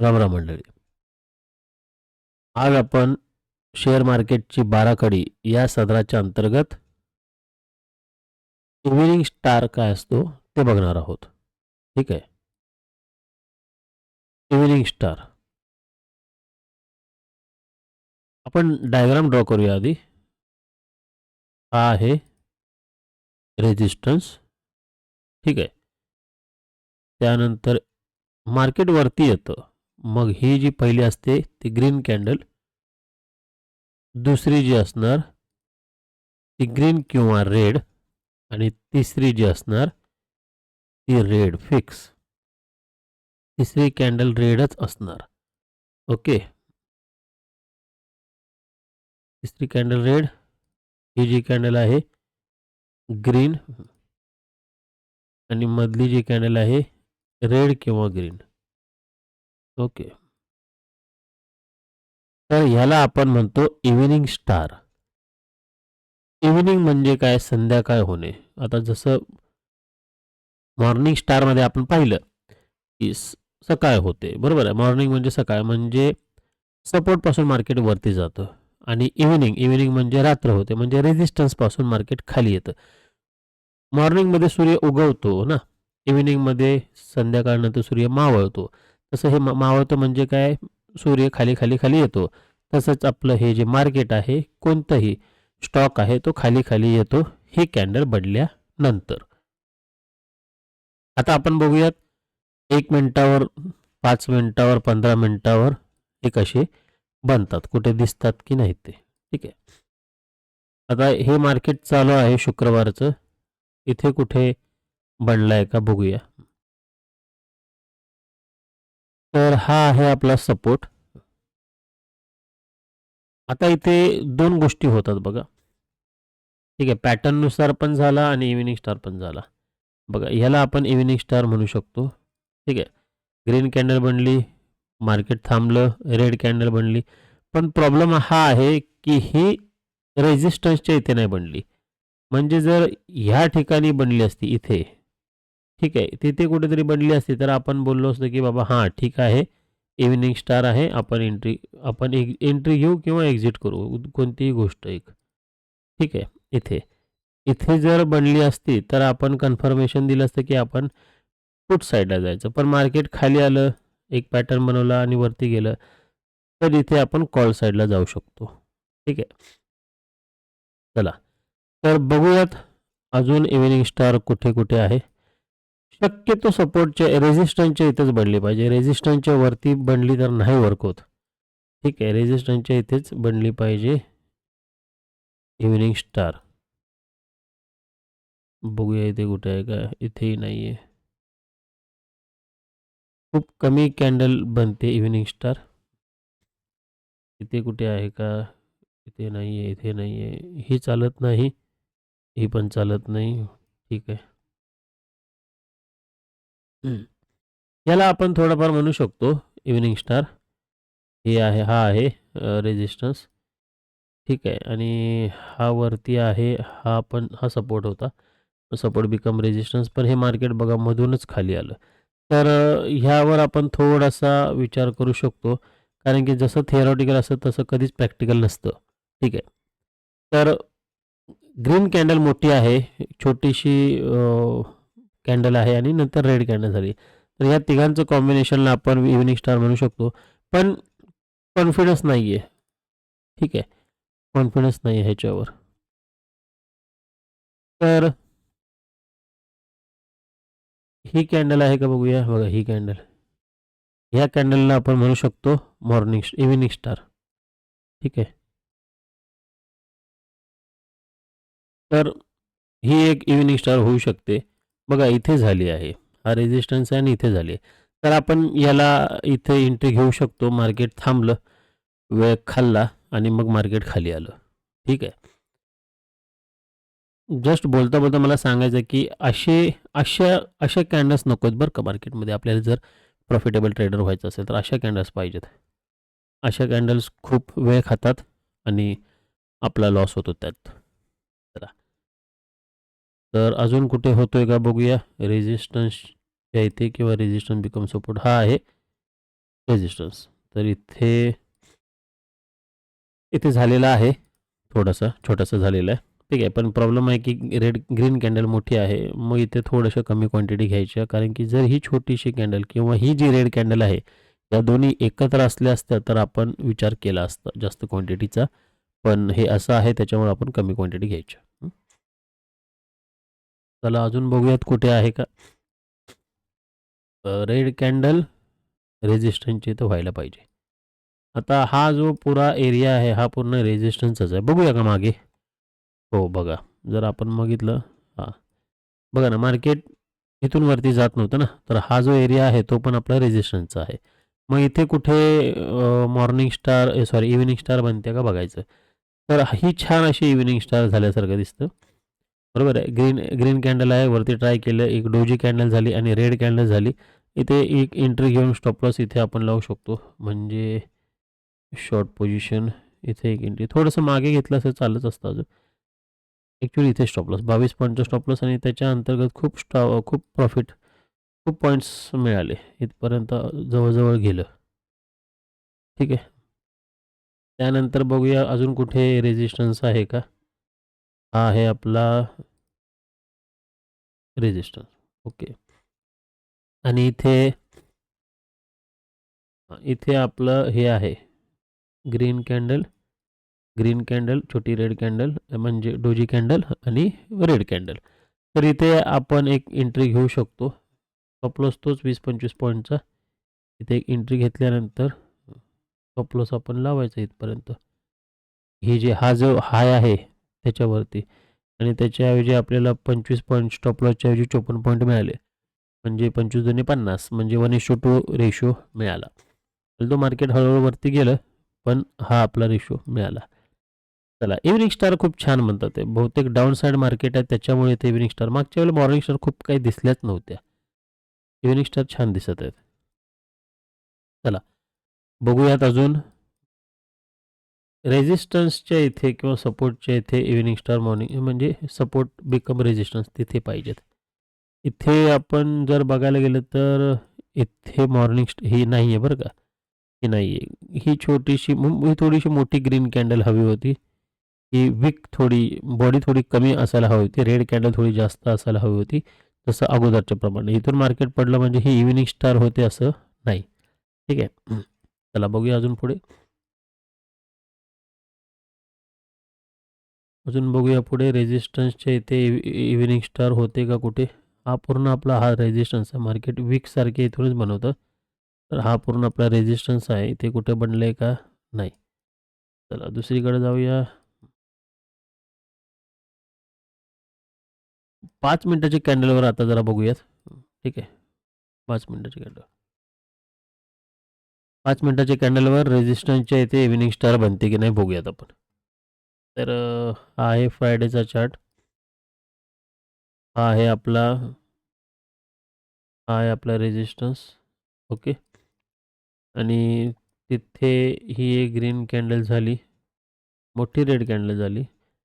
रामराम मंडळी. आज आपण शेअर मार्केटची बाराखडी या सदराच्या अंतर्गत इव्हिनिंग स्टार काय असतो ते बघणार आहोत. ठीक आहे? इव्हिनिंग स्टार आपण डायग्राम ड्रॉ करूया आधी. हा आहे रेजिस्टन्स ठीक आहे? त्यानंतर मार्केट वरती येतं. मग ही जी पहिली असते ती ग्रीन कॅन्डल दुसरी जी असणार ती ग्रीन किंवा रेड आणि तिसरी जी असणार ती रेड फिक्स तिसरी कॅन्डल रेडच असणार. ओके? तिसरी कॅन्डल रेड ही जी कॅन्डल आहे ग्रीन आणि मधली जी कॅन्डल आहे रेड किंवा ग्रीन ओके. तर ह्याला आपण म्हणतो इव्हिनिंग स्टार इव्हिनिंग म्हणजे काय? संध्याकाळ होणे. आता जसं मॉर्निंग स्टारमध्ये आपण पाहिलं की सकाळ होते. बरोबर आहे? मॉर्निंग म्हणजे सकाळ म्हणजे सपोर्टपासून मार्केट वरती जातं. आणि इव्हिनिंग इव्हिनिंग म्हणजे रात्र होते. म्हणजे रेजिस्टन्सपासून मार्केट खाली येतं. मॉर्निंगमध्ये सूर्य उगवतो ना? इव्हिनिंगमध्ये संध्याकाळनंतर सूर्य मावळतो. तसं हे मावळतं म्हणजे काय? सूर्य खाली खाली खाली येतो. तसंच आपलं हे जे मार्केट आहे कोणतंही स्टॉक आहे तो खाली खाली येतो. हे कॅन्डल बदल्यानंतर आता आपण बघूयात एक मिनटावर पाच मिनटावर पंधरा मिनटावर हे कसे बनतात कुठे दिसतात की नाही ते. ठीक आहे. आता हे मार्केट चालू आहे शुक्रवारचं. इथे कुठे बनलं आहे का बघूया. तर हा आहे आपला सपोर्ट आता इथे दोन गोष्टी होतात बघा. ठीक आहे पॅटर्ननुसार पण झाला आणि इव्हिनिंग स्टार पण झाला. बघा ह्याला आपण इव्हिनिंग स्टार म्हणू शकतो. ठीक आहे ग्रीन कॅन्डल बनली मार्केट थांबलं रेड कॅन्डल बनली. पण प्रॉब्लेम हा आहे की ही रेजिस्टन्सच्या इथे नाही बनली. म्हणजे जर ह्या ठिकाणी बनली असती इथे ठीक आहे. तिथे कुठेतरी बनली असती तर आपण बोललो असतो की बाबा हां ठीक आहे. इव्हिनिंग स्टार आहे. आपण एंट्री आपण एक एंट्री घेऊ किंवा एक्झिट करू. कोणतीही गोष्ट एक. ठीक आहे. इथे इथे जर बनली असती तर आपण कन्फर्मेशन दिलं असतं की आपण पुट साईडला जायचं. पण मार्केट खाली आलं एक पॅटर्न बनवला आणि वरती गेलं तर इथे आपण कॉल साईडला जाऊ शकतो. ठीक आहे. चला. तर बघूयात अजून इव्हिनिंग स्टार कुठे कुठे आहे. शक्यतो सपोर्टच्या रेझिस्टन्सच्या इथेच बनली पाहिजे. रेझिस्टन्सच्या वरती बनली तर नाही वर्क होत ठीक आहे रेझिस्टन्सच्या इथेच बनली पाहिजे. इव्हिनिंग स्टार बघूया इथे कुठे आहे का? इथेही नाही आहे खूप कमी कॅन्डल बनते इव्हिनिंग स्टार इथे कुठे आहे का? इथे नाही आहे इथे नाही आहे ही चालत नाही. ही पण चालत नाही. ठीक आहे. याला आपण थोडंफार म्हणू शकतो इव्हिनिंग स्टार हे आहे हा आहे रेजिस्टन्स ठीक आहे. आणि हा वरती आहे हा पण हा सपोर्ट होता. सपोर्ट बिकम रेजिस्टन्स पण हे मार्केट बघा मधूनच खाली आलं. तर अ, ह्यावर आपण थोडासा विचार करू शकतो. कारण की जसं थिअरॉटिकल असतं तसं कधीच प्रॅक्टिकल नसतं. ठीक आहे. तर ग्रीन कॅन्डल मोठी आहे. छोटीशी कॅन्डल आहे आणि नंतर रेड कॅन्डल झाली. तर या तिघांचं कॉम्बिनेशनला आपण इव्हिनिंग स्टार म्हणू शकतो. पण कॉन्फिडन्स नाही आहे ठीक आहे. कॉन्फिडन्स नाही आहे ह्याच्यावर. तर ही कॅन्डल आहे का बघूया. बघा ही कॅन्डल ह्या कॅन्डलला आपण म्हणू शकतो मॉर्निंग इव्हिनिंग स्टार ठीक आहे. तर ही एक इव्हिनिंग स्टार होऊ शकते. बघा इथे झाली आहे. हा रेजिस्टन्स आहे आणि इथे झाली आहे. तर आपण याला इथे एंट्री घेऊ शकतो. मार्केट थांबलं. वेळ खाल्ला आणि मग मार्केट खाली आलं. ठीक आहे? जस्ट बोलता बोलता मला सांगायचं आहे की असे अशा अशा कॅन्डल्स नको आहेत बरं का मार्केटमध्ये आपल्याला जर प्रॉफिटेबल ट्रेडर व्हायचं असेल तर अशा कॅन्डल्स पाहिजेत. अशा कॅन्डल्स खूप वेळ खातात आणि आपला लॉस होतो त्यात. तर अजून कुठे होतोय का बघूया. रेजिस्टन्सच्या इथे किंवा रेजिस्टन्स बिकम सपोर्ट हा आहे. रेजिस्टन्स तर इथे इथे झालेला आहे. थोडासा छोटासा झालेला आहे. ठीक आहे पण प्रॉब्लेम आहे की रेड ग्रीन कॅन्डल मोठी आहे. मग इथे थोडंसं कमी क्वांटिटी घ्यायची कारण की जर ही छोटीशी कॅन्डल किंवा ही जी रेड कॅन्डल आहे या दोन्ही एकत्र असल्या असत्या तर आपण विचार केला असता जास्त क्वांटिटीचा पण हे असं आहे त्याच्यामुळे आपण कमी क्वांटिटी घ्यायची चला अजून बघूयात कुठे आहे का. रेड कॅन्डल रेजिस्टन्सची तर व्हायला पाहिजे. आता हा जो पुरा एरिया आहे हा पूर्ण रेजिस्टन्सच आहे. बघूया का मागे. हो बघा. जर आपण बघितलं हां. बघा ना मार्केट इथून वरती जात नव्हतं ना. तर हा जो एरिया आहे तो पण आपला रेजिस्टन्सचा आहे. मग इथे कुठे morning star sorry evening star बनते का बघायचं. तर ही छान अशी इव्हिनिंग स्टार झाल्यासारखं दिसतं. बरोबर आहे? ग्रीन ग्रीन कॅन्डल आहे वरती ट्राय केलं एक डोजी कॅन्डल झाली आणि रेड कॅन्डल झाली. इथे एक एंट्री घेऊन स्टॉपलॉस इथे आपण लावू शकतो. म्हणजे शॉर्ट पोझिशन इथे एक एंट्री थोडंसं मागे घेतलं असं चालत असतं अजून. ॲक्च्युली इथे स्टॉपलॉस बावीस पॉईंटचा स्टॉपलॉस आणि त्याच्या अंतर्गत खूप स्टॉ खूप प्रॉफिट खूप पॉईंट्स मिळाले. इथपर्यंत जवळजवळ गेलं. ठीक आहे? त्यानंतर बघूया अजून कुठे रेजिस्टन्स आहे का? हा आहे आपला रेजिस्टन्स ओके आणि इथे इथे आपलं हे आहे. ग्रीन कॅन्डल ग्रीन कॅन्डल छोटी रेड कॅन्डल म्हणजे डोजी कॅन्डल आणि रेड कॅन्डल तर इथे आपण एक एंट्री घेऊ शकतो. स्टॉपलॉस तोच वीस पंचवीस पॉईंटचा इथे एक एंट्री घेतल्यानंतर स्टॉपलॉस आपण लावायचा इथपर्यंत. हे जे हा जो हाय आहे त्याच्यावरती. आणि त्याच्याऐवजी आपल्याला पंचवीस पॉईंट स्टॉपलॉसच्या ऐवजी चोपन्न पॉईंट मिळाले. म्हणजे पंचवीस दोन्ही पन्नास म्हणजे वन इशो टू रेशो मिळाला. तो मार्केट हळूहळू वरती गेलं पण हा आपला रेशो मिळाला. चला इव्हनिंग स्टार खूप छान म्हणतात ते. बहुतेक डाऊन साईड मार्केट आहे त्याच्यामुळे ते इव्हनिंग स्टार मागच्या वेळेला मॉर्निंग स्टार खूप काही दिसल्याच नव्हत्या. इव्हनिंग स्टार छान दिसत आहेत. चला बघूयात अजून. रेजिस्टन्सच्या इथे किंवा सपोर्टच्या इथे इव्हिनिंग स्टार मॉर्निंग म्हणजे सपोर्ट बिकम रेझिस्टन्स तिथे पाहिजेत. इथे आपण जर बघायला गेलं तर इथे मॉर्निंग ही नाही आहे बरं का. ही नाही आहे ही छोटीशी ही थोडीशी मोठी ग्रीन कॅन्डल हवी होती. ही विक थोडी बॉडी थोडी कमी असायला हवी होती. रेड कॅन्डल थोडी जास्त असायला हवी होती. तसं अगोदरच्या प्रमाणे. इथून मार्केट पडलं म्हणजे ही इव्हिनिंग स्टार होते असं नाही. ठीक आहे. चला बघूया अजून पुढे. अजून बघूया पुढे. रेजिस्टन्सच्या इथे इव्हिनिंग स्टार होते का कुठे? हा पूर्ण आपला हा रेजिस्टन्स आहे. मार्केट वीकसारखे इथूनच बनवतं. तर हा पूर्ण आपला रेजिस्टन्स आहे. इथे कुठे बनलं आहे का? नाही. चला दुसरीकडे जाऊया. पाच मिनटाच्या कॅन्डलवर आता जरा बघूयात. ठीक आहे. पाच मिनटाची कॅन्डल पाच मिनटाच्या कॅन्डलवर रेजिस्टन्सच्या इथे इव्हिनिंग स्टार बनते की नाही बघूयात आपण. तर हा आहे फ्रायडेचा चार्ट हा आहे आपला हा आहे आपला रेजिस्टन्स ओके आणि तिथे ही एक ग्रीन कॅन्डल झाली. मोठी रेड कॅन्डल झाली.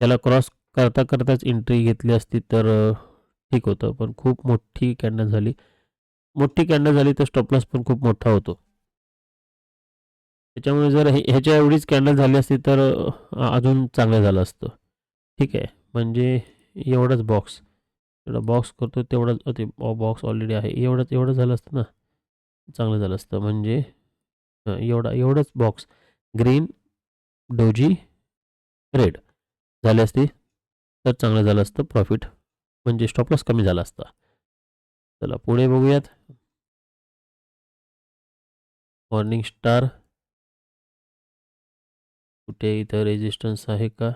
त्याला क्रॉस करता करताच एंट्री घेतली असती तर ठीक होतं. पण खूप मोठी कॅन्डल झाली. मोठी कॅन्डल झाली तर स्टॉपलॉस पण खूप मोठा होतो. त्याच्यामुळे जर हे ह्याच्या एवढीच कॅन्डल झाली असती तर अजून चांगलं झालं असतं. ठीक आहे. म्हणजे एवढाच बॉक्स एवढा बॉक्स करतो तेवढंच ते बॉक्स ऑलरेडी आहे. एवढंच एवढं झालं असतं ना? चांगलं झालं असतं. म्हणजे एवढा एवढंच बॉक्स ग्रीन डोजी रेड झाले असते तर चांगलं झालं असतं. प्रॉफिट म्हणजे स्टॉपलॉस कमी झाला असता. चला पुढे बघूयात. मॉर्निंग स्टार कुठे इथं रेजिस्टन्स आहे का?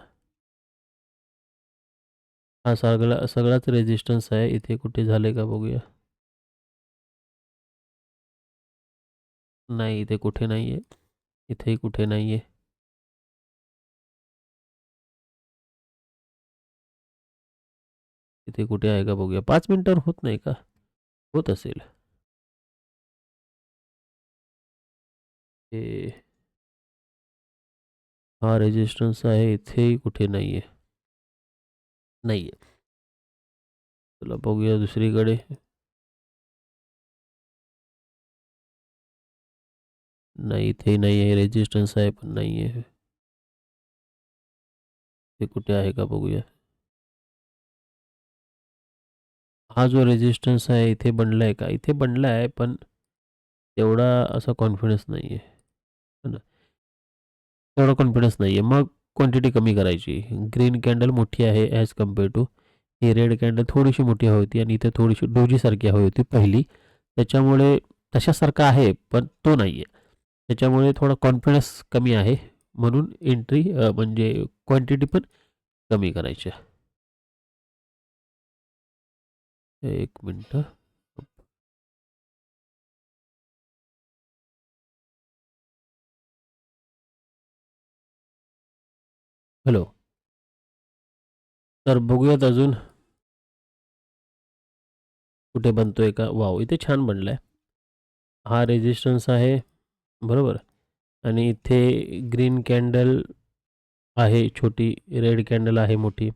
हा सगळा, सगळाच रेजिस्टन्स आहे. इथे कुठे झाले का बघूया. नाही, इथे कुठे नाही आहे इथेही कुठे नाही आहे इथे कुठे आहे का बघूया. पाच मिनिटावर होत नाही का? होत असेल. हे हा रेजिस्टन्स आहे इथेही कुठे? नाही आहे नाही आहे चला बघूया दुसरीकडे नाही इथे नाही आहे रेजिस्टन्स आहे पण नाही आहे ते कुठे आहे का बघूया हा, जो रेजिस्टन्स आहे इथे बनला आहे का इथे बनला आहे पण तेवढा असा कॉन्फिडन्स नाही आहे एवढा कॉन्फिडन्स नाही आहे मग क्वांटिटी कमी करायची. ग्रीन कॅन्डल मोठी आहे ॲज कंपेअर टू ही रेड कॅन्डल थोडीशी मोठी हवी होती आणि इथे थोडीशी डोजीसारखी हवी होती पहिली. त्याच्यामुळे तशासारखा आहे पण तो नाही आहे त्याच्यामुळे थोडा कॉन्फिडन्स कमी आहे. म्हणून एंट्री म्हणजे क्वांटिटी पण कमी करायची आहे. एक मिनटं. हॅलो. तर बघूयात अजून. कुठे बनतोय का? वाव इथे छान बनलाय. हा रेजिस्टन्स आहे. बरोबर? आणि इथे ग्रीन कॅन्डल आहे छोटी रेड कॅन्डल आहे मोठी.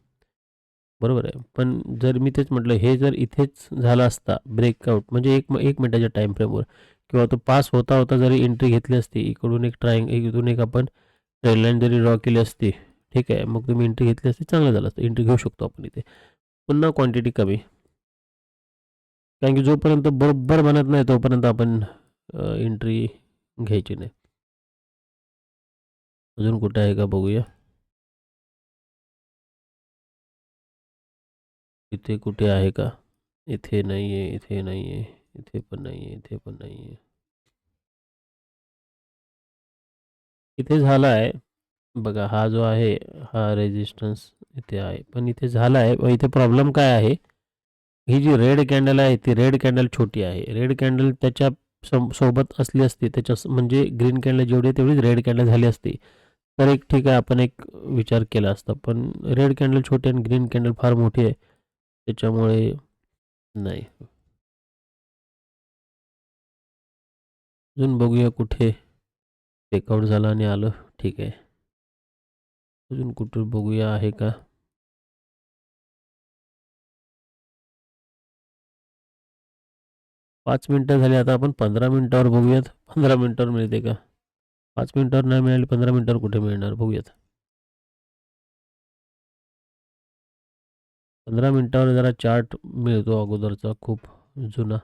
बरोबर आहे. पण जर मी तेच म्हटलं हे जर इथेच झालं असता ब्रेकआउट म्हणजे एक एक मिनटाच्या टाईम फ्रेमवर किंवा तो पास होता होता जरी एंट्री घेतली असती इकडून एक ट्राईंग इकडून एक आपण ट्रेनलाईन जरी ड्रॉ केली असती ठीक आहे? मग तुम्ही एंट्री घेतली असती, चांगलं एंट्री घेऊ शकतो आपण इथे. पुन्हा क्वांटिटी कमी. कारण की जोपर्यंत बरोबर बनत नाही, तोपर्यंत आपण एंट्री घ्यायची नाही. कुठे आहे का बघूया? इथे कुठे आहे का? इथे नाही आहे इथे नाही आहे इथे पण नाही आहे इथे पण नाही झाला आहे बघा हा जो आहे हा रेजिस्टन्स इथे आहे. पण इथे झाला आहे इथे प्रॉब्लेम काय आहे? ही जी रेड कॅन्डल आहे ती रेड कॅन्डल छोटी आहे. रेड कॅन्डल त्याच्या सोबत असली असती त्याच्या म्हणजे ग्रीन कॅन्डल जेवढी तेवढीच रेड कॅन्डल झाली असती. तर एक ठीक आहे आपण एक विचार केला असता. पण रेड कॅन्डल छोटी आणि ग्रीन कॅन्डल फार मोठी आहे. त्याच्यामुळे नाही. अजून बघूया कुठे टेकआउट झालं आणि आलं. ठीक आहे. अजून कुठे बघूया आहे का? पाच मिनटं झाली आता आपण पंधरा मिनटावर बघूयात. पंधरा मिनटावर मिळते का? पाच मिनटावर नाही मिळाली पंधरा मिनटावर कुठे मिळणार? बघूयात. पंधरा मिनटावर जरा चार्ट मिळतो अगोदरचा खूप जुना.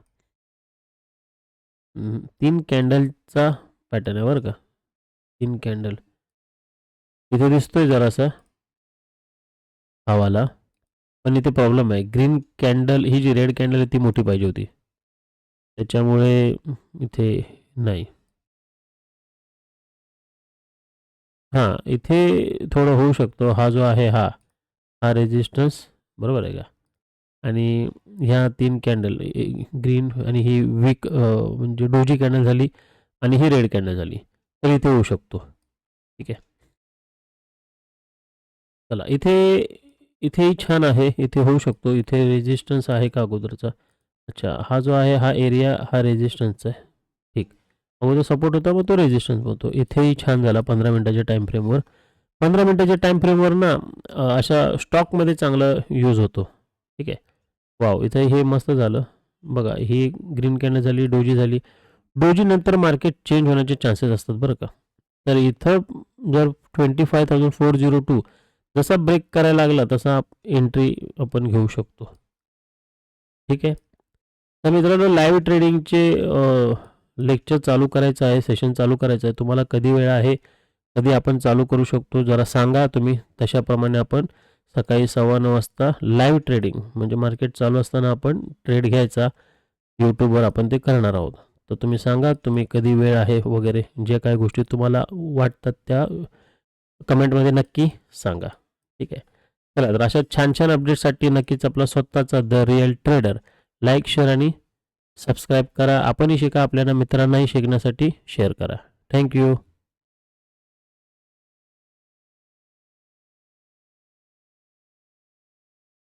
तीन कॅन्डलचा पॅटर्न आहे बरं का? तीन कॅन्डल. इथे दिसतोय जरासा. हवाला. पण इथे प्रॉब्लेम आहे. ग्रीन कॅन्डल ही जी रेड कॅन्डल आहे ती मोठी पाहिजे होती. त्याच्यामुळे इथे नाही. हां इथे थोडं होऊ शकतो. हा जो आहे हा. हा रेजिस्टन्स बरोबर आहे का? आणि ह्या तीन कॅन्डल ग्रीन आणि ही वीक म्हणजे डोजी कॅन्डल झाली आणि ही रेड कॅन्डल झाली. तर इथे होऊ शकतो. ठीक आहे? चला इथे इथेही छान आहे इथे होऊ शकतो. इथे रेजिस्टन्स आहे का अगोदरचा? अच्छा हा जो आहे हा एरिया हा रेजिस्टन्सचा आहे. ठीक. अगोदर सपोर्ट होता मग तो रेजिस्टन्स होतो. इथेही छान झाला पंधरा मिनटाच्या टाईम फ्रेमवर पंधरा मिनटाच्या टाईम फ्रेमवर ना अशा स्टॉकमध्ये चांगला यूज होतो. ठीक आहे? वाव इथे हे मस्त झालं. बघा ही ग्रीन कॅन्डल झाली डोजी झाली. डोजीनंतर मार्केट चेंज होण्याचे चान्सेस असतात बरं का. तर इथं जर twenty five thousand four zero two जसा ब्रेक करायला लागला तसा एंट्री आपण घेऊ शकतो. ठीक आहे? तर मित्रांनो लाईव्ह ट्रेडिंगचे लेक्चर चालू करायचं आहे सेशन चालू करायचं आहे. तुम्हाला कधी वेळ आहे कधी आपण चालू करू शकतो जरा सांगा. तुम्ही तशाप्रमाणे आपण सकाळी सव्वा नऊ वाजता लाईव्ह ट्रेडिंग म्हणजे मार्केट चालू असताना आपण ट्रेड घ्यायचा यूट्यूबवर आपण ते करणार आहोत. तर तुम्ही सांगा तुम्ही कधी वेळ आहे वगैरे जे काही गोष्टी तुम्हाला वाटतात त्या कमेंटमध्ये नक्की सांगा. ठीक आहे. चला तर अशा छान छान अपडेटसाठी नक्कीच आपला स्वतःचा the real trader. Like share आणि सबस्क्राईब करा. आपणही शिका आपल्या मित्रांनाही शिकण्यासाठी शेअर करा. थँक्यू.